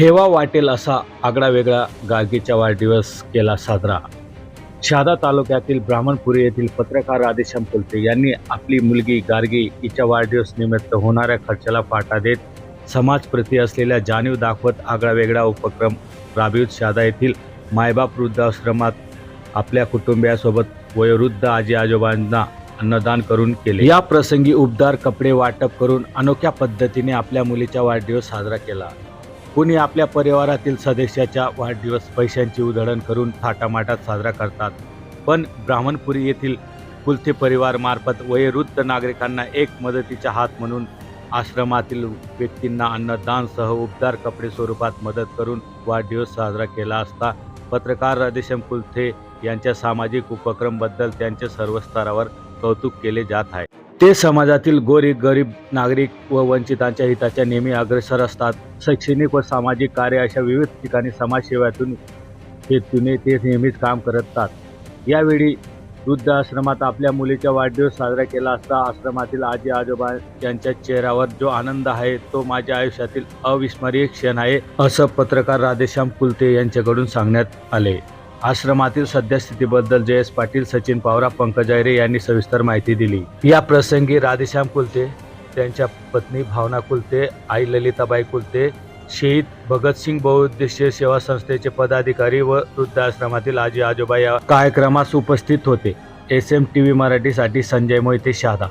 हेवा वाटेल असा आगळा वेगळा गार्गीचा वाढदिवस केला साजरा. शहादा तालुक्यातील ब्राह्मणपुरी येथील पत्रकार राधेश्याम कुलते यांनी आपली मुलगी गार्गी हिच्या वाढदिवस निमित्त होणाऱ्या खर्चाला फाटा देत समाजप्रती असलेल्या जाणीव दाखवत आगळा वेगळा उपक्रम राबवित शहादा येथील मायबाप वृद्धाश्रमात आपल्या कुटुंबियासोबत वयोवृद्ध आजी आजोबांना अन्नदान करून केले. या प्रसंगी उबदार कपडे वाटप करून अनोख्या पद्धतीने आपल्या मुलीचा वाढदिवस साजरा केला. कुणी आपल्या परिवारातील सदस्याच्या वाढदिवस पैशांची उधळण करून थाटामाटात साजरा करतात. पण ब्राह्मणपुरी येथील कुलथे परिवारमार्फत वयोवृद्ध नागरिकांना एक मदतीचा हात म्हणून आश्रमातील व्यक्तींना अन्नदानसह उबदार कपडे स्वरूपात मदत करून वाढदिवस साजरा केला असता पत्रकार राधेश्याम कुलथे यांच्या सामाजिक उपक्रमबद्दल त्यांचे सर्व स्तरावर कौतुक केले जात आहे. ते समाजातील गोरी गरीब नागरिक व वंचितांच्या हिताच्या नेहमी अग्रेसर असतात. शैक्षणिक व सामाजिक कार्य अशा विविध ठिकाणी समाजसेवेतून हेतूने ते नेहमीच काम करतात. यावेळी वृद्ध आश्रमात आपल्या मुलीचा वाढदिवस साजरा केला असता आश्रमातील आजी आजोबा यांच्या चेहऱ्यावर जो आनंद आहे तो माझ्या आयुष्यातील अविस्मरणीय क्षण आहे असं पत्रकार राधेश्याम कुलते यांच्याकडून सांगण्यात आले. आश्रमातील सद्यस्थितीबद्दल जयेश पाटील सचिन पावरा पंकज आयरे यांनी सविस्तर माहिती दिली. या प्रसंगी राधेश्याम कुलते त्यांच्या पत्नी भावना कुलते आई ललिताबाई कुलते शहीद भगतसिंग बहुउद्देशीय सेवा संस्थेचे पदाधिकारी व वृद्धाश्रमातील आजी आजोबा या कार्यक्रमास उपस्थित होते. एस एम टी व्ही मराठीसाठी संजय मोहिते शादा.